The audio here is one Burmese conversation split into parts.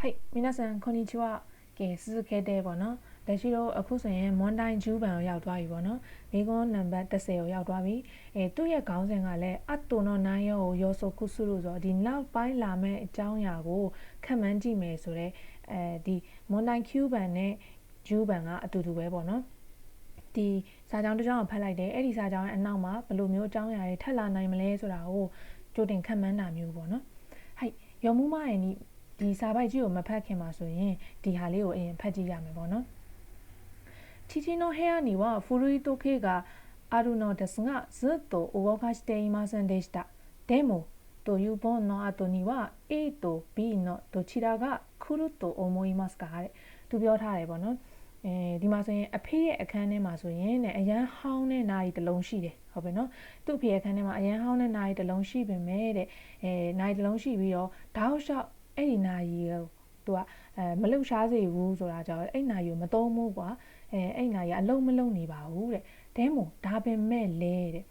はい皆さんこんにちはကဲစုစုခဲတဲ့ပေါ့နော်လက်ရှိတော့အခုဆိုရင်မွန်တိုင်းဂျူးဘန်ကိုရောက်သွားပြီပေါ့နော်မိကွန်းနံပါတ်30ကိုရောက်သွားပြီအဲသူ့ရဲ့ခေါင်းစဉ်ကလည်းအတ်တိုနော်နိုင်ရောရောဆိုကုစုလို့ဆိုတော့ဒီနောက်ပိုင်းလာမဲ့အကြောင်းအရာကိုခံမှန်းကြည့်မယ်ဆိုတော့အဲဒီမွန်တိုင်းကျူးဘန်နဲ့ဂျူးဘန်ကအတူတူပဲပေါ့နော်ဒီစာကြောင်းတစ်ကြောင်းကိုဖတ်လိုက်တယ်အဲ့ဒီစာကြောင်းရဲ့အနောက်မှာဘယ်လိုမျိုးအကြောင်းအရာတွေထပ်လာနိုင်မလဲဆိုတာကိုကြိုတင်ခံမှန်းတာမျိုးပေါ့နော်ဟဲ့ရောမှုမရဲ့ ဒီစာပိုက်ကြီးကိုမဖတ်ခင်မှာဆိုရင်ဒီဟာလေးကိုအရင်ဖတ်ကြည့်ရမယ်ပေါ့နော်父の部屋には古い時計があるのですがずっと動かしていませんでしたでもという本の後には A と B のどちらが来ると思いますかတဲ့သူပြောထားတယ်ပေါ့နော်အဲဒီမှာဆိုရင်အဖေရဲ့အခန်းထဲမှာဆိုရင်တဲ့အရန်ဟောင်းတဲ့နာရီတစ်လုံးရှိတယ်ဟုတ်ပြီနော်သူ့အဖေရဲ့အခန်းထဲမှာအရန်ဟောင်းတဲ့နာရီတစ်လုံးရှိပေမဲ့တဲ့အဲနာရီတစ်လုံးရှိပြီးတော့တောက်လျှောက် အဲ့ဒီနာရီကိုသူကအဲမလှုပ်ရှားစေဘူးဆိုတာကြောင့်အဲ့နာရီကိုမသုံးဘူးကွာအဲအဲ့နာရီကအလုံးမလုံးနေပါဘူးတဲ့ဒဲမို့ဒါပေမဲ့လဲတဲ့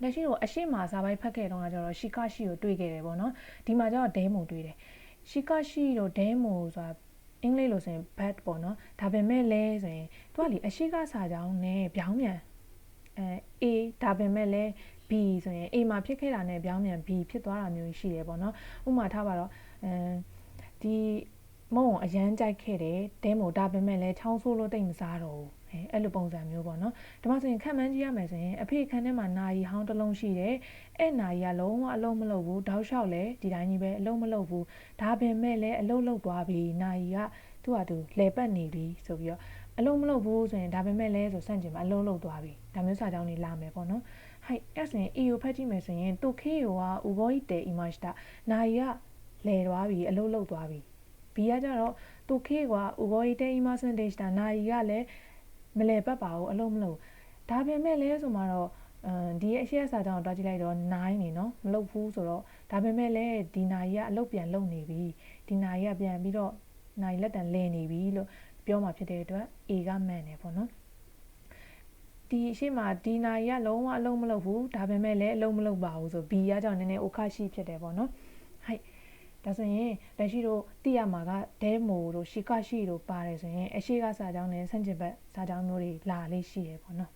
လက်ရှိတော့အရှိမစာပိုက်ဖတ်ခဲ့တော့ကကျတော့ရှီကရှိကိုတွေ့ခဲ့တယ်ပေါ့နော်ဒီမှာကျတော့ဒဲမိုတွေ့တယ်ရှီကရှိတော့ဒဲမိုဆိုတာအင်္ဂလိပ်လိုဆိုရင် bad ပေါ့နော်ဒါပေမဲ့လဲဆိုရင်သူကလေအရှိကစာကြောင်းနဲ့ပြောင်းပြန်အဲ A ဒါပေမဲ့လဲ B ဆိုရင် A မှာဖြစ်ခဲ့တာနဲ့ပြောင်းပြန် B ဖြစ်သွားတာမျိုးရှိတယ်ပေါ့နော်ဥပမာထားပါတော့ အဲဒီမုံအရန်ကြိုက်ခဲ့တယ်တဲမို့ဒါပေမဲ့လည်းချောင်းဆိုးလို့တိတ်မစားတော့ဘူးအဲအဲ့လိုပုံစံမျိုးပေါ့နော်ဒီမှာဆိုရင်ခံမှန်းကြည့်ရမယ်ဆိုရင်အဖေခန်းထဲမှာနာရီဟောင်းတစ်လုံးရှိတယ်အဲ့နာရီကလုံးဝအလုံးမလုပ်ဘူးတောက်လျှောက်လဲဒီတိုင်းကြီးပဲအလုံးမလုပ်ဘူးဒါပေမဲ့လည်းအလုံးလုပ်သွားပြီနာရီကသူ့ဟာသူလဲပတ်နေပြီဆိုပြီးတော့အလုံးမလုပ်ဘူးဆိုရင်ဒါပေမဲ့လည်းဆိုစန့်ကျင်မှာအလုံးလုပ်သွားပြီဒါမျိုးစာကြောင်းတွေလာမယ်ပေါ့နော်ဟိုက်အဲ့ဆိုရင် EO ဖတ်ကြည့်မယ်ဆိုရင်တိုခေယောကဥဘောဤတဲ့ image တာနာရီက လဲသွားပြီအလုံးလုပ်သွားပြီဘီကကြတော့သူခေကဥဘောဤတဲ့ immersion dash တာနာရီကလည်းမလဲပတ်ပါဘူးအလုံးမလို့ဒါပေမဲ့လဲဆိုမှတော့အဲဒီအရှိရစာကြောင့်တွားကြည့်လိုက်တော့9နေနော်မလုပ်ဘူးဆိုတော့ဒါပေမဲ့လည်းဒီနာရီကအလုပ်ပြန်လုပ်နေပြီဒီနာရီကပြန်ပြီးတော့နာရီလက်တံလဲနေပြီလို့ပြောမှဖြစ်တဲ့အတွက် A ကမှန်တယ်ပေါ့နော်ဒီအရှိမဒီနာရီကလုံးဝအလုံးမလုပ်ဘူးဒါပေမဲ့လည်းအလုံးမလုပ်ပါဘူးဆို B ကကြောင့်နည်းနည်း OK ရှိဖြစ်တယ်ပေါ့နော်ဟိုက် ဒါဆိုရင်လက်ရှိတို့သိရမှာကဒဲမိုတို့ရှီကရှိတို့ပါတယ်ဆိုရင်အရှိကစာကြောင်းနဲ့ဆန့်ကျင်ဘက်စာကြောင်းမျိုးတွေလာလေးရှိရပေါ့နော်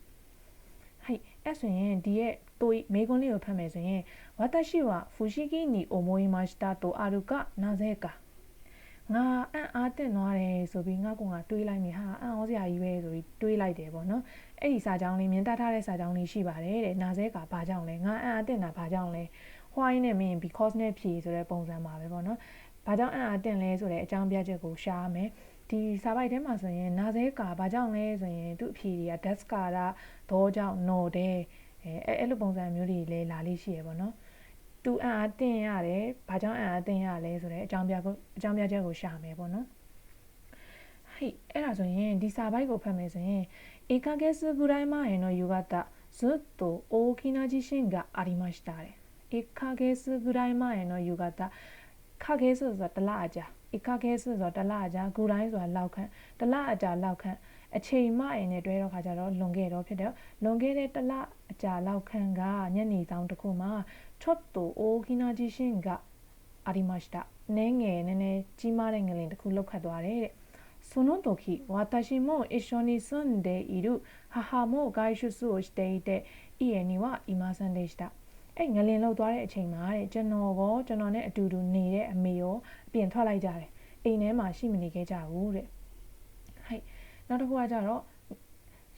ဟိုက်အဲ့ဆိုရင်ဒီရဲ့တိုးမေကွန်းလေးကိုဖတ်မယ်ဆိုရင်ဝါတရှိဝဖူရှိကီနီအိုမိုီမာစတာတိုအာရုကနာဇဲကာငါအံ့အားတင်သွားတယ်ဆိုပြီးငါကောင်ကတွေးလိုက်မိဟာအံ့ဩစရာကြီးပဲဆိုပြီးတွေးလိုက်တယ်ပေါ့နော်အဲ့ဒီစာကြောင်းလေးမြင်တတ်ထားတဲ့စာကြောင်းလေးရှိပါတယ်တဲ့နာဇဲကာဘာကြောင့်လဲငါအံ့အားတင်တာဘာကြောင့်လဲ why နဲ့မင်း because နဲ့ဖြေဆိုတဲ့ပုံစံမှာပဲပေါ့နော်။ဘာကြောင့်အံ့အားတင်လဲဆိုတဲ့အကြောင်းပြချက်ကိုရှားမယ်။ဒီစာပိုက်ထဲမှာဆိုရင်နာဇဲကာဘာကြောင့်လဲဆိုရင်သူ့အဖြေတွေက desk ကာတာဒေါ်ကြောင့် no တဲ့အဲအဲ့လိုပုံစံမျိုးတွေလည်းလာလေးရှိရပေါ့နော်။သူအံ့အားတင်ရတယ်ဘာကြောင့်အံ့အားတင်ရလဲဆိုတဲ့အကြောင်းပြကိုအကြောင်းပြချက်ကိုရှာမယ်ပေါ့နော်။ဟိအဲ့ဒါဆိုရင်ဒီစာပိုက်ကိုဖတ်မယ်ဆိုရင်ဧကကေစုဘူတိုင်းမဟင်တော့ယူဂတဇွတ်တိုအိုခိနာဂျီရှင်ကအာရီမရှ်တာတဲ့ 1ヶ月ぐらい前の夕方ခခဲဆိုဆိုတာတလအကြာအခခဲဆိုဆိုတာတလအကြာဂူတိုင်းဆိုတာလောက်ခန့်တလအကြာလောက်ခန့်အချိန်မှရင်နဲ့တွဲတော့ခါကြတော့လွန်ခဲ့တော့ဖြစ်တယ်လွန်ခဲ့တဲ့တလအကြာလောက်ခန့်ကညနေဆောင်တစ်ခုမှာちょっと大きな地震がありましたနည်းငယ်နည်းနည်းကြီးမားတဲ့ငလင်တစ်ခုလောက်ခတ်သွားတယ်တဲ့その時私も一緒に住んでいる母も外出をしていて家にはいませんでした အဲ့ငလင်လောက်သွားတဲ့အချိန်မှာတဲ့ကျွန်တော်ကောကျွန်တော်နဲ့အတူတူနေတဲ့အမေရောအပြင်ထွက်လိုက်ကြတယ်အိမ်ထဲမှာရှိမနေခဲ့ကြဘူးတဲ့ဟိုက်နောက်တစ်ခုကကြတော့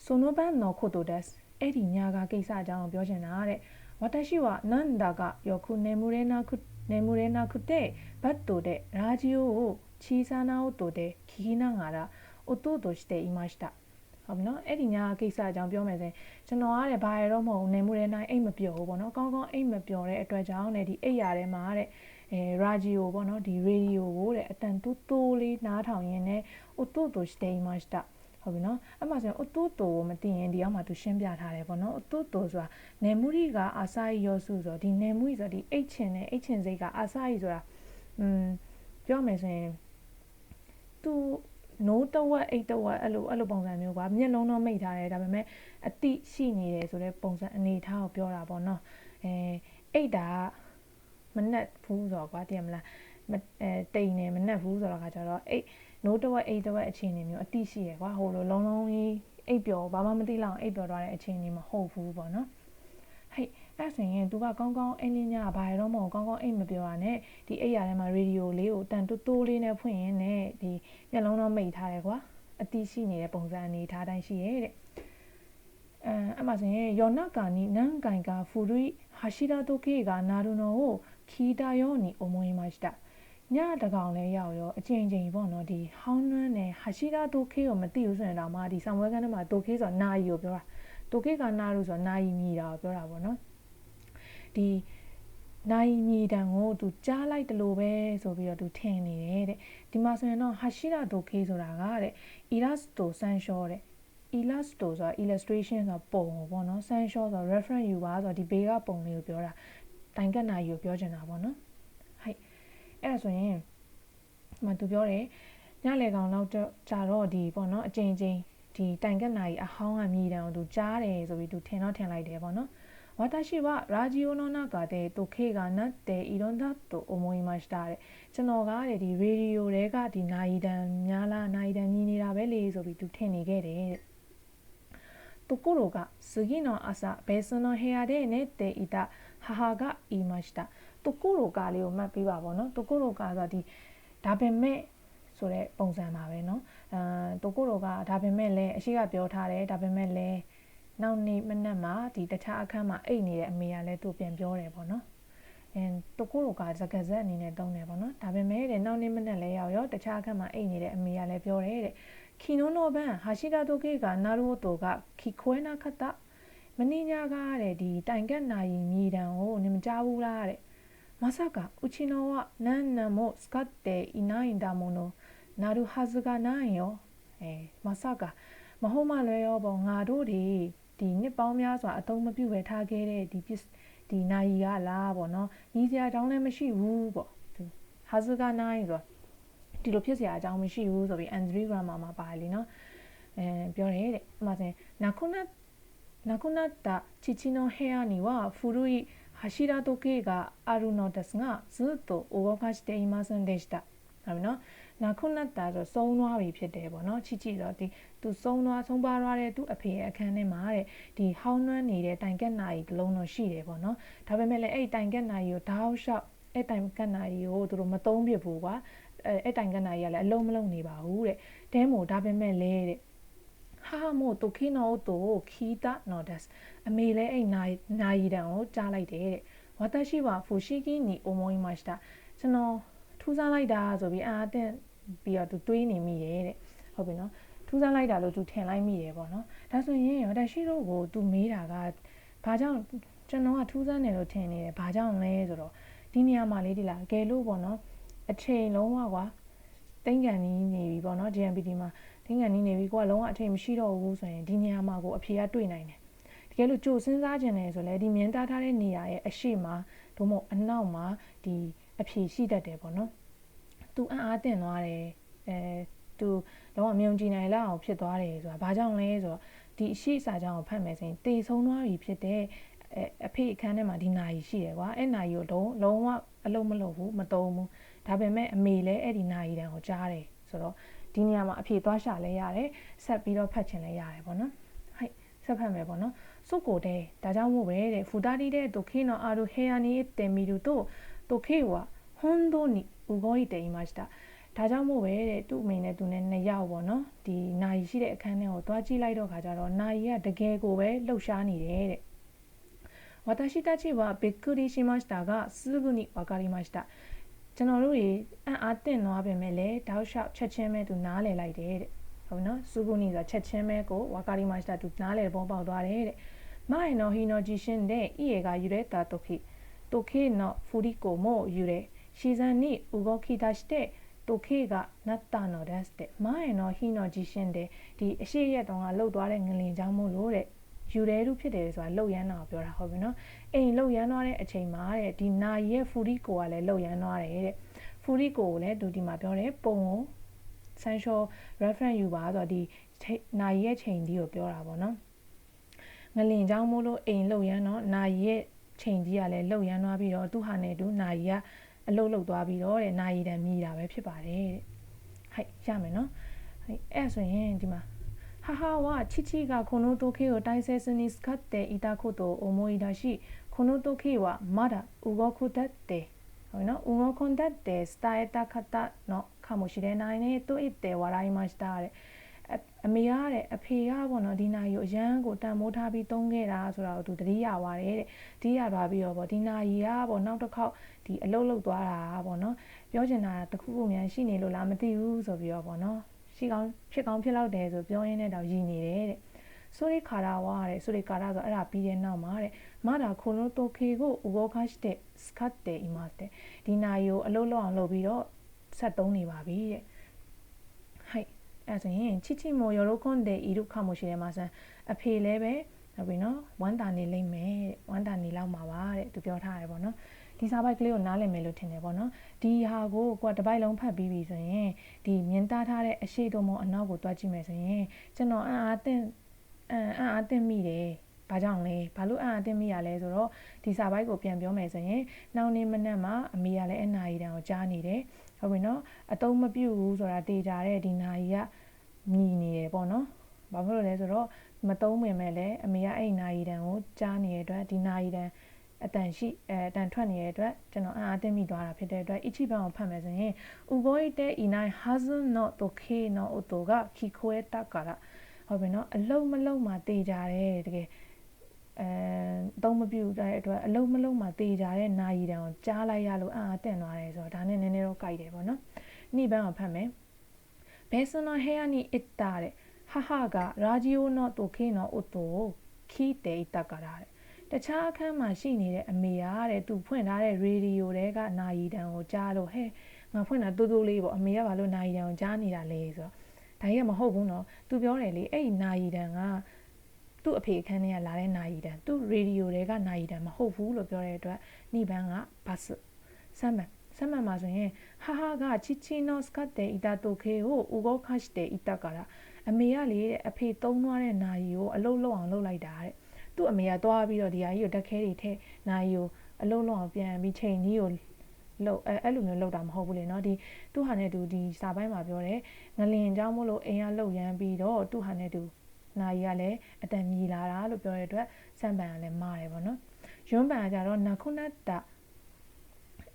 ဆိုနိုဘန်နော်ခိုတိုဒက်အဲ့ဒီညာကကိစ္စအကြောင်းပြောချင်တာတဲ့私はなんだかよく眠れなく眠れなくてバットでラジオを小さな音で聞きながら音としていました ဟုတ်ပြီနော်အဲ့ဒီညာကိစ္စအကြောင်းပြောမယ်ဆိုရင်ကျွန်တော်ကတဲ့ဘာရတော့မဟုတ်နေမှုတဲ့နိုင်အိတ်မပျော်ဘူးပေါ့နော်ကောင်းကောင်းအိတ်မပျော်တဲ့အတွက်ကြောင့်တဲ့ဒီအိတ်ရထဲမှာတဲ့အဲရာဂျီယိုပေါ့နော်ဒီရေဒီယိုကိုတဲ့အတန်တူးတူးလေးနားထောင်ရင်းနဲ့အိုတိုတိုစတေးမတ်တာဟုတ်ပြီနော်အဲ့မှာဆိုရင်အိုတိုတိုကိုမသိရင်ဒီအောက်မှာသူရှင်းပြထားတယ်ပေါ့နော်အိုတိုတိုဆိုတာနေမှုရီကအာဆာရီယောစုဆိုတော့ဒီနေမှုရီဆိုတော့ဒီအိတ်ချင်နဲ့အိတ်ချင်စိတ်ကအာဆာရီဆိုတာอืมပြောမယ်ဆိုရင်သူ နိုးတဝက်အိတ်တဝက်အဲ့လိုအဲ့လိုပုံစံမျိုးကွာမျက်လုံးတော့မိတ်ထားတယ်ဒါပေမဲ့အတိရှိနေတယ်ဆိုတဲ့ပုံစံအနေထားကိုပြောတာပေါ့နော်အဲအိတ်တာမနဲ့ဘူးဆိုတော့ကွာတည်မလားမအဲတိမ်နေမနှက်ဘူးဆိုတော့ခါကျတော့အိတ်နိုးတဝက်အိတ်တဝက်အခြေအနေမျိုးအတိရှိရယ်ကွာဟိုလိုလုံးလုံးကြီးအိတ်ပျော်ဘာမှမသိလောက်အိတ်ပျော်သွားတဲ့အခြေအနေမဟုတ်ဘူးပေါ့နော်ဟဲ့ အဲ့ဆိုရင် तू ကကောင်းကောင်းအိမ်လေးညဘာရတော့မဟုတ်ကောင်းကောင်းအိမ်မပြောရနဲ့ဒီအိမ်ရထဲမှာရေဒီယိုလေးကိုတန်တိုးတိုးလေးနဲ့ဖွင့်ရင်းနဲ့ဒီမျက်လုံးတော့မိတ်ထားတယ်ကွာအတိရှိနေတဲ့ပုံစံအနေထားတိုင်းရှိရဲ့တဲ့အဲအမှဆိုရင်ယောနကာနီနန်ကိုင်ကာဖူရီဟာရှိရာတိုကေကနာရူနိုကိုခီတာယောနီအမွေးမှာしたညတကောင်လဲရောက်ရောအချိန်ချင်းပေါ့နော်ဒီဟောင်းနွမ်းနဲ့ဟာရှိရာတိုကေကိုမသိဘူးဆိုရင်တော့မှဒီဆံဝဲကန်းထဲမှာတိုကေဆိုတာနာယီကိုပြောတာတိုကေကနာရူဆိုတာနာယီမြည်တာကိုပြောတာပေါ့နော် ဒီနိုင်မြေတံကိုသူကြားလိုက်တယ်လို့ပဲဆိုပြီးတော့သူထင်နေတယ်တဲ့ဒီမှာဆိုရင်တော့ဟာရှိရာတိုကေဆိုတာကတဲ့ Irasto Sansho တဲ့ Illusto ဆိုတာ illustration ဆိုတာပုံပေါ့နော် Sansho ဆိုတာ reference ယူပါဆိုတော့ဒီဘေးကပုံလေးကိုပြောတာတိုင်ကတ်နာယူကိုပြောချင်တာပေါ့နော်ဟိုက်အဲ့ဒါဆိုရင်ဒီမှာသူပြောတယ်ညလေကောင်တော့ကြာတော့ဒီပေါ့နော်အချိန်ချင်းဒီတိုင်ကတ်နာကြီးအဟောင်းကမြေတံကိုသူကြားတယ်ဆိုပြီးသူထင်တော့ထင်လိုက်တယ်ပေါ့နော် 私はラジオの中で時計が鳴っているんだと思いましたတဲ့ကျွန်တော်ကတဲ့ဒီရေဒီယိုတွေကဒီနိုင်တန်များလားနိုင်တန်မြည်နေတာပဲလေဆိုပြီးသူထင်နေခဲ့တယ်တဲ့ところが次の朝別の部屋で寝ていた母が言いましたところがလေးကိုမှတ်ပြီးပါဗောနော်ところがဆိုဒီဒါပေမဲ့ဆိုတဲ့ပုံစံပါပဲเนาะအဲところがဒါပေမဲ့လည်းအရှိကပြောထားတယ်ဒါပေမဲ့လည်း နောက်နေ့မနက်မှာဒီတခြားအခန်းမှာအိတ်နေတဲ့အမေကလည်းသူ့ပြန်ပြောတယ်ပေါ့နော်အင်းတကူကစကားဆက်အနေနဲ့သုံးတယ်ပေါ့နော်ဒါပေမဲ့တဲ့နောက်နေ့မနက်လဲရောက်ရောတခြားအခန်းမှာအိတ်နေတဲ့အမေကလည်းပြောတယ်တဲ့ခီနိုနိုဘန်ဟာရှိတာတိုကေကနာရူတိုကခီခွဲနာခတ်တာမင်းညာကတဲ့ဒီတိုင်ကက်နိုင်မြေတံကိုနင်မကြဘူးလားတဲ့မဆကဥချီနောဝနန်နမိုစကတ်တေအီနိုင်ဒါမိုနိုနာရူဟာဇကနိုင်ယောအဲမဆကမဟုတ်မလွဲရောပေါ့ငါတို့ဒီ ဒီနှစ်ပေါင်းများစွာအသုံးမပြုပဲထားခဲ့တဲ့ဒီပစ္စဒီနိုင်ရီကလားပေါ့နော်ညီစရာအကြောင်းလည်းမရှိဘူးပေါ့ဟာဇူကနိုင်ဆိုဒီလိုဖြစ်စရာအကြောင်းမရှိဘူးဆိုပြီး Andrew Grammar မှာပါလीနော်အဲပြောတယ်တဲ့ဥပမာဆိုရင်နာခုနနာခုနတာချီချီနိုဟေယာနီဝဖူရူဤဟာရှိရာတိုကေကအာရူနိုဒက်စ်ငါဇူတိုအိုဝါကရှိတေအီမာဆန်ဒေရှတာဟုတ်ပြီနော် နာခုနတ်တာဆိုဆုံးသွားပြီဖြစ်တယ်ပေါ့နော်ချီချီတော့ဒီသူဆုံးသွားဆုံးပါသွားတဲ့သူအဖေရဲ့အခန်းထဲမှာတဲ့ဒီဟောင်းနှွမ်းနေတဲ့တိုင်ကက်နာကြီးတစ်လုံးတော့ရှိတယ်ပေါ့နော်ဒါပေမဲ့လည်းအဲ့တိုင်ကက်နာကြီးကိုတောက်လျှောက်အဲ့တိုင်ကက်နာကြီးကိုသူတို့မသုံးပြဘူးကွာအဲ့အဲ့တိုင်ကက်နာကြီးကလည်းအလုံးမလုံးနေပါဘူးတဲ့တဲမို့ဒါပေမဲ့လည်းတဲ့ဟာမို့တိုခိနိုတိုခီတာနိုဒက်အမေလည်းအဲ့နာနာရီတန်ကိုကြားလိုက်တယ်တဲ့ဝါတရှိဝါဖူရှိကီနီအိုမိုအီမတ်တာကျွန်တော် ထူးဆန်းလိုက်တာဆိုပြီးအာအသင့်ပြီးတော့သူတွေးနေမိတယ်တဲ့ဟုတ်ပြီနော်ထူးဆန်းလိုက်တာလို့သူထင်လိုက်မိတယ်ပေါ့နော်ဒါဆိုရင်ရောဒါရှိတော့ကိုသူမေးတာကဘာကြောင့်ကျွန်တော်ကထူးဆန်းတယ်လို့ထင်နေတယ်ဘာကြောင့်လဲဆိုတော့ဒီနေရာမှာလေးဒီလားကဲလို့ပေါ့နော်အချိန်လုံးဝကွာတင်းကန်နီးနေပြီပေါ့နော် GMPT မှာတင်းကန်နီးနေပြီကိုကလုံးဝအချိန်မရှိတော့ဘူးဆိုရင်ဒီနေရာမှာကိုအဖြေကတွေ့နိုင်တယ်တကယ်လို့ကြိုစဉ်းစားခြင်းတယ်ဆိုလဲဒီမြင်တာထားတဲ့နေရာရဲ့အရှိမဒို့မဟုတ်အနောက်မှာဒီ အဖြေရှိတတ်တယ်ပေါ့နော်သူအံ့အားသင့်သွားတယ်အဲသူတော့မြုံကြည်နိုင်လောက်အောင်ဖြစ်သွားတယ်ဆိုတာဘာကြောင့်လဲဆိုတော့ဒီအရှိစာကြောင့်ဖတ်မယ်ဆိုရင်တေဆုံးသွားပြီဖြစ်တဲ့အဲအဖေအခန်းထဲမှာဒီနာရီရှိတယ်ကွာအဲ့နာရီကိုလုံးလုံးဝအလုံးမလုံးဘူးမတုံးဘူးဒါပေမဲ့အမေလည်းအဲ့ဒီနာရီတန်ကိုကြားတယ်ဆိုတော့ဒီနေရာမှာအဖေသွားရှာလဲရတယ်ဆက်ပြီးတော့ဖတ်ချင်လဲရတယ်ပေါ့နော်ဟိုက်ဆက်ဖတ်မယ်ပေါ့နော်စုကိုတဲ့ဒါကြောင့်မို့ပဲတဲ့ဖူတာတီတဲ့ဒိုခေနောအာရူဟေယာနီတေမီရူတို 도케이와혼돈이우거이되이마시다ဒါကြောင့်မို့ပဲတဲ့သူ့အမေနဲ့သူနဲ့နှစ်ယောက်ပေါ့နော်ဒီနိုင်ရှိတဲ့အခန်းထဲကိုသွားကြည့်လိုက်တော့ခါကျတော့နိုင်ကတကယ်ကိုပဲလှုပ်ရှားနေတယ်တဲ့ဝါတာရှိတချိဘာဘီကူရီရှိမစတာကစူဂုနိဝါကာရီမစတာကျွန်တော်တို့ရေအံ့အားတင့်သွားပေမဲ့လည်းတောက်လျှောက်ချက်ချင်းပဲသူနားလည်လိုက်တယ်တဲ့ဟုတ်နော်စူဂုနိဆိုချက်ချင်းပဲကိုဝါကာရီမစတာသူနားလည်ပုံပေါက်သွားတယ်တဲ့မိုင်နော်ဟီနော်ဂျီရှင်တဲ့ဤရေကယူရဲတာတုခိ 도쿄의 후리코모 유래 시장이 우거기 다시 때 တိုခေကနတ်တာနော်ဒတ်တဲ့မရင်တော့ဟီနော်ဂျီရှင်တဲ့ဒီအရှိရက်တုန်းကလှုပ်သွားတဲ့ငလင်ချောင်းမို့လို့တဲ့ယူရဲရုဖြစ်တယ်ဆိုတာလှုပ်ရမ်းတာကိုပြောတာဟုတ်ပြီနော်အိမ်လှုပ်ရမ်းသွားတဲ့အချိန်မှာတဲ့ဒီနာရီရဲ့ဖူရီကိုကလည်းလှုပ်ရမ်းသွားတယ်တဲ့ဖူရီကိုကိုလည်းသူဒီမှာပြောတယ်ပုံကို central reference ယူပါဆိုတော့ဒီနာရီရဲ့ချိန်ဒီကိုပြောတာပေါ့နော်ငလင်ချောင်းမို့လို့အိမ်လှုပ်ရမ်းတော့နာရီရဲ့ ချိန်ကြီးကလည်းလှုပ်ရမ်းသွားပြီးတော့သူ့ဟာနဲ့သူနာရီက အလုတ်လုတ်သွားပြီးတော့တဲ့နာယီတန်မြည်တာပဲဖြစ်ပါတယ်တဲ့ဟိုက်ရမယ်နော်ဟိုက်အဲ့ဆိုရင်ဒီမှာ母は父がこの時を大切に使っていたことを思い出しこの時はまだ動くだっての動くんだって伝えた方のかもしれないねと言って笑いました အမေရတဲ့အဖေကပေါ့နော်ဒီနာရီကိုအရန်ကိုတန်မိုးထားပြီးတုံးခဲ့တာဆိုတော့သူတတိယဝါတယ်တဲ့ဒီရသွားပြီးတော့ပေါ့ဒီနာရီကပေါ့နောက်တစ်ခေါက်ဒီအလုတ်လုတ်သွားတာပေါ့နော်ပြောချင်တာတခုခုများရှိနေလို့လားမသိဘူးဆိုပြီးတော့ပေါ့နော်ရှိကောင်းဖြစ်ကောင်းဖြစ်လောက်တယ်ဆိုပြောရင်းနဲ့တော့ရည်နေတယ်တဲ့ဆိုရိခါရာဝါတဲ့ဆိုရိခါရာဆိုအဲ့ဒါပြီးတဲ့နောက်မှာတဲ့မဒါခိုလိုတိုခေကိုဥဘောခတ်တဲ့စကတ်တဲ့အိမတ်တဲ့ဒီနာယိုအလုံးလောက်အောင်လုပ်ပြီးတော့ဆက်သုံးနေပါပြီတဲ့ဟိုက် အဲ့ဆိုရင်ချစ်ချစ်မိုယောရိုခွန်တဲ့ဤရုခမရှိတယ်မှာဆန်အဖေလည်းပဲဟုတ်ပြီနော်ဝမ်းတာနေလိမ့်မယ်ဝမ်းတာနေလောက်မှာပါတဲ့သူပြောထားတယ်ပေါ့နော်ဒီစာပိုက်ကလေးကိုနားလည်မယ်လို့ထင်တယ်ပေါ့နော်ဒီဟာကိုကိုကတပိုက်လုံးဖတ်ပြီးပြီဆိုရင်ဒီမြင်သားထားတဲ့အရှိတုံးမအနောက်ကိုတွားကြည့်မယ်ဆိုရင်ကျွန်တော်အံ့အားသင့်အံ့အားသင့်မိတယ် ဘာကြောင့်လဲဘာလို့အံ့အားသင့်မိရလဲဆိုတော့ဒီစာပိုက်ကိုပြန်ပြောမယ်ဆိုရင်နှောင်းနေမနက်မှာအမေကလည်းအနာရီတန်ကိုကြားနေတယ်ဟုတ်ပြီနော်အတုံးမပြုတ်ဘူးဆိုတာတေချာတဲ့ဒီနာရီကမြည်နေတယ်ပေါ့နော်ဘာဖြစ်လို့လဲဆိုတော့မတုံးပင်မဲ့လည်းအမေကအဲ့နာရီတန်ကိုကြားနေတဲ့အတွက်ဒီနာရီတန်အတန်ရှိအဲအတန်ထွက်နေတဲ့အတွက်ကျွန်တော်အားအသိမိသွားတာဖြစ်တဲ့အတွက်အချိပန်ကိုဖတ်မယ်ဆိုရင်ဥဘောိတဲ့ဤနိုင် hasn't not okay no auto ကခီခွဲတက်ကလာဟုတ်ပြီနော်အလုံးမလုံးမှတေးကြတယ်တကယ် အဲသုံးမပြူတဲ့အတွက်အလုံးမလုံးမှတေးကြတဲ့နာယီတန်ကိုကြားလိုက်ရလို့အာအတင့်သွားတယ်ဆိုတော့ဒါနဲ့နည်းနည်းတော့ကြိုက်တယ်ပေါ့နော်နိဘန်ကိုဖတ်မယ်ဘယ်စနောဟဲယာနီအစ်တာတဲ့ဟာဟာကရာဂျီယိုနော့တိုခေနောအိုတိုခီတေတက်ကလာတဲ့တခြားအခန်းမှာရှိနေတဲ့အမေကတဲ့သူဖွင့်ထားတဲ့ရေဒီယိုတဲကနာယီတန်ကိုကြားလို့ဟဲ့ငါဖွင့်တာတူးတူးလေးပေါ့အမေကဘာလို့နာယီတန်ကိုကြားနေတာလဲဆိုတော့ဒါကြီးကမဟုတ်ဘူးနော်သူပြောတယ်လေအဲ့ဒီနာယီတန်က သူ့အဖေအခန်းထဲကလာတဲ့နာယီတန်သူ့ရေဒီယိုတဲကနာယီတန်မဟုတ်ဘူးလို့ပြောတဲ့အတွက်နိဘန်ကဘတ်ဆမ်မန်ဆမ်မန်မှာဆိုရင်ဟာဟာကချီချီနော့စကတ်တဲ့ဣတာတိုခေကိုဥကောခတ်တဲ့ဣတာကလာအမေကလေတဲ့အဖေသုံးသွားတဲ့နာယီကိုအလုတ်လောက်အောင်လုပ်လိုက်တာတဲ့သူ့အမေကသွားပြီးတော့ဒီဟာကြီးကိုတက်ခဲတွေထဲနိုင်ကိုအလုံးလုံးအောင်ပြန်ပြီးချိန်ကြီးကိုလို့အဲအဲ့လိုမျိုးလောက်တာမဟုတ်ဘူးလေเนาะဒီသူ့ဟာနဲ့တူဒီစာပိုင်းမှာပြောတယ်ငလင်เจ้าမို့လို့အိမ်ကလှုပ်ရမ်းပြီးတော့သူ့ဟာနဲ့တူ နာယီကလည်းအတန်မြည်လာတာလို့ပြောတဲ့အတွက်စံပန်ကလည်းမားတယ်ပေါ့နော်ယွန်းပန်ကကြတော့နာခုနတာ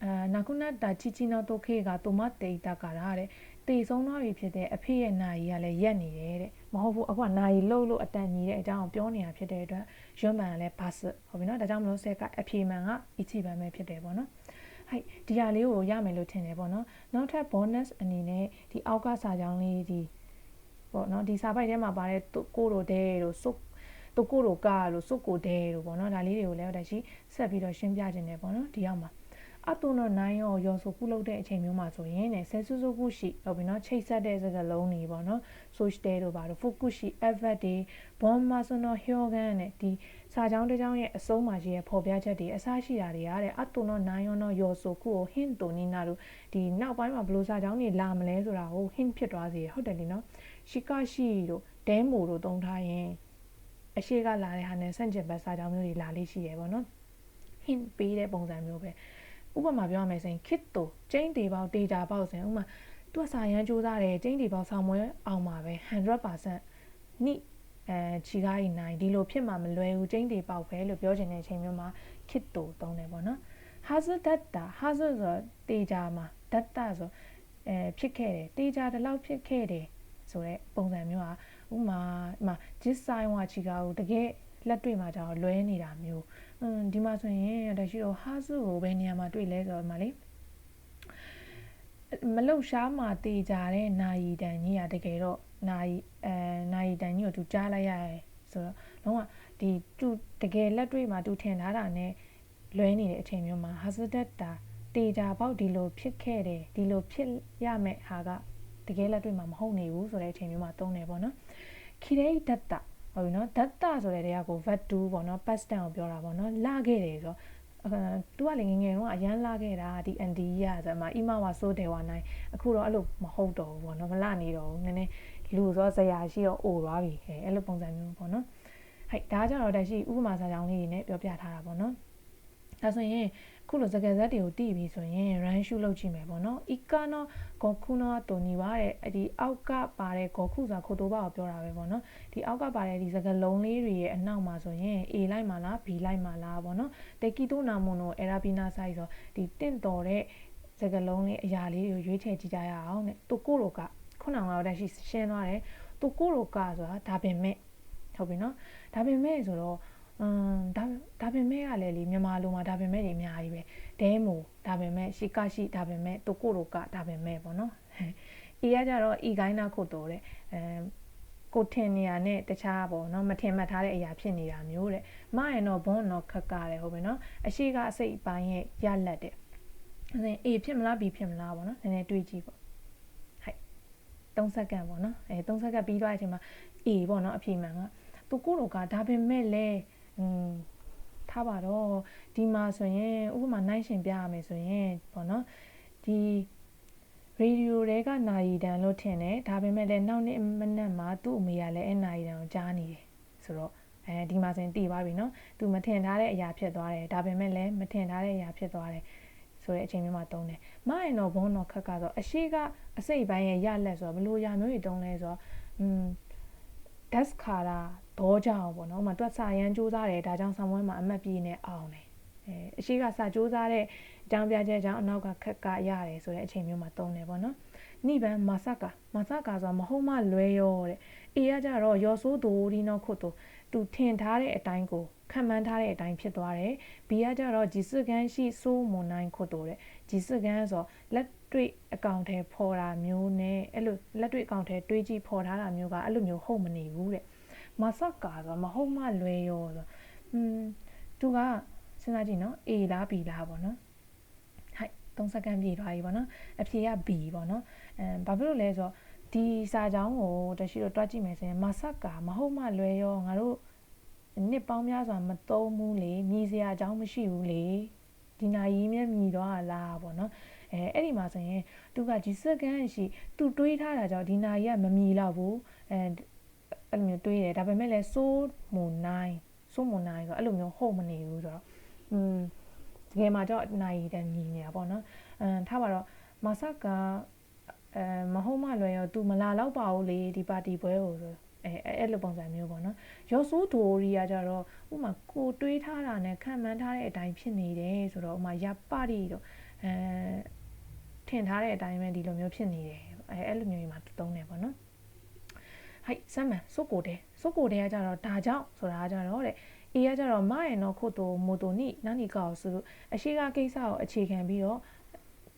အာနာခုနတာချီချီနောတိုခေကတိုမတေတာကရာတဲ့တေဆုံးသွားပြီဖြစ်တဲ့အဖေရဲ့နာယီကလည်းရက်နေတယ်တဲ့မဟုတ်ဘူးအခုကနာယီလှုပ်လို့အတန်ကြီးတဲ့အကြောင်းပြောနေတာဖြစ်တဲ့အတွက်ရွတ်မှန်ကလည်းဘာစဟုတ်ပြီနော်ဒါကြောင့်မလို့ဆက်ကအဖြေမှန်ကအချီပန်ပဲဖြစ်တယ်ပေါ့နော်ဟိုက်ဒီဟာလေးကိုရမယ်လို့ထင်တယ်ပေါ့နော်နောက်ထပ် bonus အနေနဲ့ဒီအောက်ကစာကြောင်းလေးဒီ ပေါ့နော်ဒီစာပိုက်ထဲမှာပါတဲ့ကိုရိုဒဲတို့စုတိုကိုရိုကာလို့စုကိုဒဲတို့ပေါ့နော်ဒါလေးတွေကိုလည်းတရှိဆက်ပြီးတော့ရှင်းပြခြင်းတယ်ပေါ့နော်ဒီရောက်မှာ အတုနောနိုင်ရောရောဆိုကုလုပ်တဲ့အချိန်မျိုးမှာဆိုရင်ねဆဲဆူဆူကုရှိဟုတ်ပြီနော်ချိတ်ဆက်တဲ့စကားလုံးတွေပေါ့နော်ဆိုရှ်တဲတို့ပါတော့ဖူကုရှိ effort တွေဘွန်မာဆိုနောဟျောဂန်နဲ့ဒီစာကြောင်းတစ်ကြောင်းရဲ့အစုံမှာရှိတဲ့ဖော်ပြချက်တွေအစရှိတာတွေရတဲ့အတုနောနိုင်ရောနောရောဆိုကုကိုဟင်းတိုနီနာတို့ဒီနောက်ပိုင်းမှာဘလို့စာကြောင်းတွေလာမလဲဆိုတာကိုဟင်းဖြစ်သွားစေဟုတ်တယ်လीနော်ရှီကာရှိတို့ဒဲမိုတို့တုံးထားရင်အရှိကလာတဲ့ဟာနဲ့ဆန့်ကျင်ဘက်စာကြောင်းမျိုးတွေလာလေးရှိရပေါ့နော်ဟင်းပေးတဲ့ပုံစံမျိုးပဲ ဥပမာပြောရမယ်ဆိုရင်ခစ်တိုကျင်းတေပေါက်ဒေတာပေါက်ဆိုရင်ဥပမာသူကစာရန်စူးစမ်းတယ်ကျင်းတေပေါက်ဆောင်မွဲအောင်ပါပဲ100%နိအဲခြီကားရီနိုင်ဒီလိုဖြစ်မှာမလွယ်ဘူးကျင်းတေပေါက်ပဲလို့ပြောချင်တဲ့အချိန်မျိုးမှာခစ်တိုသုံးတယ်ပေါ့နော် hazard data hazard ဆိုတေချာမှာ data ဆိုအဲဖြစ်ခဲ့တယ်တေချာဒီလောက်ဖြစ်ခဲ့တယ်ဆိုတဲ့ပုံစံမျိုးอ่ะဥမာဥမာ gist sign ဝါချီကာကိုတကယ် လက်တွေ့မှာကျတော့လွဲနေတာမျိုးอืมဒီမှာဆိုရင်တရှိတော့ဟာစုကိုဘယ်နေရာမှာတွေ့လဲဆိုတော့မှလေမလုတ်ရှားမှာတေကြတဲ့နာယီတန်ကြီးอ่ะတကယ်တော့နာယီအဲနာယီတန်ကြီးကိုသူကြားလိုက်ရတယ်ဆိုတော့လုံးဝဒီသူတကယ်လက်တွေ့မှာသူထင်ထားတာ ਨੇ လွဲနေတဲ့အချိန်မျိုးမှာ hazard တာတေကြပေါက်ဒီလိုဖြစ်ခဲ့တယ်ဒီလိုဖြစ်ရမယ့်ဟာကတကယ်လက်တွေ့မှာမဟုတ်နေဘူးဆိုတဲ့အချိန်မျိုးမှာသုံးတယ်ပေါ့နော်ခိရေဒတ်တာ ဟုတ်ပြီနော် data ဆိုတဲ့တရားကို vat2 ပေါ့နော် past tense ကိုပြောတာပေါ့နော်လာခဲ့တယ်ဆိုတော့အဲသူကလည်းငငယ်တော့အရန်လာခဲ့တာဒီ ND ရဆိုမှအီမဝါဆိုးတယ်ဝါနိုင်အခုတော့အဲ့လိုမဟုတ်တော့ဘူးပေါ့နော်မလာနေတော့ဘူးနည်းနည်းလူဆိုဇရာရှိတော့အိုသွားပြီအဲအဲ့လိုပုံစံမျိုးပေါ့နော်ဟဲ့ဒါကြတော့တရှိဥပမာစာကြောင်းလေးတွေနဲ့ပြောပြထားတာပေါ့နော်ဒါဆိုရင် ခုလိုစကားဇက်တွေကိုတီးပြီးဆိုရင် run shoot လုပ်ကြည့်မယ်ပေါ့နော်။ ikano gokuno to ni ပါတဲ့အဲ့ဒီအောက်ကပါတဲ့ goku ဆိုတာခိုတိုဘာကိုပြောတာပဲပေါ့နော်။ဒီအောက်ကပါတဲ့ဒီစကားလုံးလေးတွေရဲ့အနောက်မှာဆိုရင် A လိုက်မှာလား B လိုက်မှာလားပေါ့နော်။ tekito namono erabina sai ဆိုဒီတင့်တော်တဲ့စကားလုံးလေးအရာလေးတွေကိုရွေးချယ်ကြည့်ကြရအောင်တဲ့။တိုကိုရိုကခုနကတော့တက်ရှိရှင်းသွားတယ်။တိုကိုရိုကဆိုတာဒါပင်မဲ့ဟုတ်ပြီနော်။ဒါပင်မဲ့ဆိုတော့ อืมဒါဒါပေမဲ့ကလည်းလေမြန်မာလိုမှာဒါပေမဲ့တွေအများကြီးပဲဒဲမိုဒါပေမဲ့ရှိကရှိဒါပေမဲ့တိုကိုရိုကဒါပေမဲ့ပေါ့နော်အေးကကြတော့ဤကိုင်းနာခုတ်တော်တဲ့အဲကိုထင်နေရနဲ့တခြားပေါ့နော်မထင်မှတ်ထားတဲ့အရာဖြစ်နေတာမျိုးတဲ့မရင်တော့ဘွန်းတော့ခက်ကားတယ်ဟုတ်ပြီနော်အရှိကအစိတ်ပိုင်းရဲ့ရလက်တဲ့အဲအေးဖြစ်မလားဘီဖြစ်မလားပေါ့နော်နည်းနည်းတွေးကြည့်ပေါ့ဟိုက်3စက္ကန့်ပေါ့နော်အဲ3စက္ကန့်ပြီးသွားတဲ့အချိန်မှာအေးပေါ့နော်အဖြေမှန်ကသူကိုလိုကဒါပေမဲ့လည်း อืมထားပါတော့ဒီမှာဆိုရင်ဥပမာနိုင်ရှင်ပြရမယ်ဆိုရင်ပေါ့နော်ဒီရေဒီယိုတွေကနိုင်တန်လို့ထင်တယ်ဒါပေမဲ့လည်းနောက်နေ့မနက်မှာသူ့အမေကလည်းအဲနိုင်တန်ကိုကြားနေတယ်ဆိုတော့အဲဒီမှာဆိုရင်တည်သွားပြီเนาะသူမထင်ထားတဲ့အရာဖြစ်သွားတယ်ဒါပေမဲ့လည်းမထင်ထားတဲ့အရာဖြစ်သွားတယ်ဆိုတဲ့အချိန်မျိုးမှာတုံးတယ်မရင်တော့ဘုံတော့ခက်ကတော့အရှိကအစိတ်ပိုင်းရဲ့ရလက်ဆိုတော့ဘလို့ရမျိုးတွေတုံးလဲဆိုတော့อืม desk ခါတာ ဒေါကြအောင်ပေါ့နော်။မတွက်စာရန်စူးစားတယ်ဒါကြောင့်ဆောင်းပွဲမှာအမှတ်ပြည့်နဲ့အောင်တယ်။အဲအရှိကစာစူးစားတဲ့အကြောင်းပြချက်ကြောင့်အနောက်ကခက်ကရတယ်ဆိုတဲ့အချိန်မျိုးမှာသုံးတယ်ပေါ့နော်။နိဗ္ဗာန်မဆကာမဆကာဆိုတာမဟုတ်မှလွဲရောတဲ့။အေးကကြတော့ရောဆိုးသူဒီနောက်ခုတ်သူသူထင်ထားတဲ့အတိုင်းကိုခံမှန်းထားတဲ့အတိုင်းဖြစ်သွားတယ်။ဘီကကြတော့ဂျီစကန်ရှိစိုးမွန်နိုင်ခုတ်သူတဲ့။ဂျီစကန်ဆိုလက်တွေ့အကောင့်ထဲပေါ်တာမျိုးနဲ့အဲ့လိုလက်တွေ့အကောင့်ထဲတွေးကြည့်ပေါ်ထားတာမျိုးကအဲ့လိုမျိုးဟုတ်မနေဘူးတဲ့ မဆတ်ကာဆိုမဟုတ်မှလွဲရောဆိုอืมသူကစဉ်းစားကြည့်နော် A လား B လားပေါ့နော်ဟိုက်3စက္ကန့်ပြည့်သွားပြီပေါ့နော်အဖြေက B ပေါ့နော်အဲဘာဖြစ်လို့လဲဆိုတော့ဒီစာကြောင်းကိုတရှိတော့တွားကြည့်မယ်ဆိုရင်မဆတ်ကာမဟုတ်မှလွဲရောငါတို့နှစ်ပေါင်းများစွာမသုံးဘူးလေမြည်စရာအကြောင်းမရှိဘူးလေဒီနာရီမြဲမြည်သွားလားပေါ့နော်အဲအဲ့ဒီမှာဆိုရင်သူကဒီစက္ကန့်ရှိသူတွေးထားတာကြောင့်ဒီနာရီကမမြည်တော့ဘူးအဲ အဲ့လိုမျိုးတွေးတယ်ဒါပေမဲ့လည်းစိုးမွန်နိုင်စိုးမွန်နိုင်ဆိုအဲ့လိုမျိုးဟုတ်မနေဘူးဆိုတော့อืมတကယ်မှာတော့နိုင်တယ်မြည်နေတာပေါ့နော်အမ်ထားပါတော့မဆက်ကအဲမဟုတ်မှလွယ်ရော तू မလာတော့ပါဘူးလေဒီပါတီပွဲကိုဆိုအဲအဲ့လိုပုံစံမျိုးပေါ့နော်ရောဆိုးဒိုရီကကြတော့ဥမာကိုတွေးထားတာနဲ့ခံမှန်းထားတဲ့အတိုင်းဖြစ်နေတယ်ဆိုတော့ဥမာရပါတီတော့အဲထင်ထားတဲ့အတိုင်းပဲဒီလိုမျိုးဖြစ်နေတယ်အဲအဲ့လိုမျိုးကြီးမှာတုံးတယ်ပေါ့နော် はいစမ်းမန်စုကိုတဲ့စုကိုတဲ့ကကြတော့ဒါကြောင့်ဆိုတာကြတော့တဲ့အေးကကြတော့မရဲ့နော်ခုတ်တိုမိုတိုနိနာနီကောဆိုလို့အရှိကကိစ္စကိုအခြေခံပြီးတော့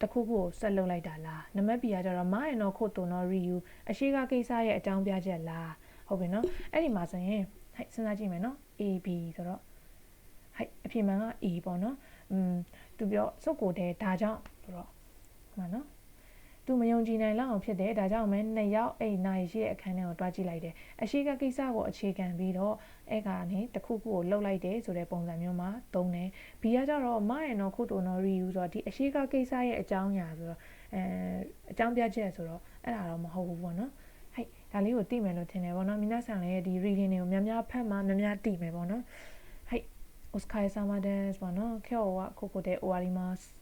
တခုခုကိုဆက်လုပ်လိုက်တာလားနံပါတ် B ကကြတော့မရဲ့နော်ခုတ်တိုနော် review အရှိကကိစ္စရဲ့အကြောင်းပြချက်လားဟုတ်ပြီနော်အဲ့ဒီမှာဆိုရင်ဟိုက်စဉ်းစားကြည့်မယ်နော် A B ဆိုတော့ဟိုက်အဖြစ်မှန်က A ပေါ့နော်อืมသူပြောစုပ်ကိုတဲ့ဒါကြောင့်ဆိုတော့မှန်နော် သူမယုံကြည်နိုင်လောက်အောင်ဖြစ်တယ်ဒါကြောင့်မဲနှစ်ယောက်အိမ်နိုင်ရှိတဲ့အခန်းထဲကိုတွားကြည့်လိုက်တယ်အရှိကကိစ္စကိုအခြေခံပြီးတော့အဲ့ကနေတခုခုကိုလှုပ်လိုက်တယ်ဆိုတဲ့ပုံစံမျိုးမှာသုံးတယ်ဘီကကြတော့မရနော်ခုတိုနော် review ဆိုတော့ဒီအရှိကကိစ္စရဲ့အကြောင်းအရာဆိုတော့အဲအကြောင်းပြချက်ဆိုတော့အဲ့ဒါတော့မဟုတ်ဘူးပေါ့နော်ဟဲ့ဒါလေးကိုသိမယ်လို့ထင်တယ်ပေါ့နော်မိနာဆန်လည်းဒီ reading တွေကိုများများဖတ်မှများများသိမယ်ပေါ့နော်はいお疲れ様です。あの今日はここで終わります。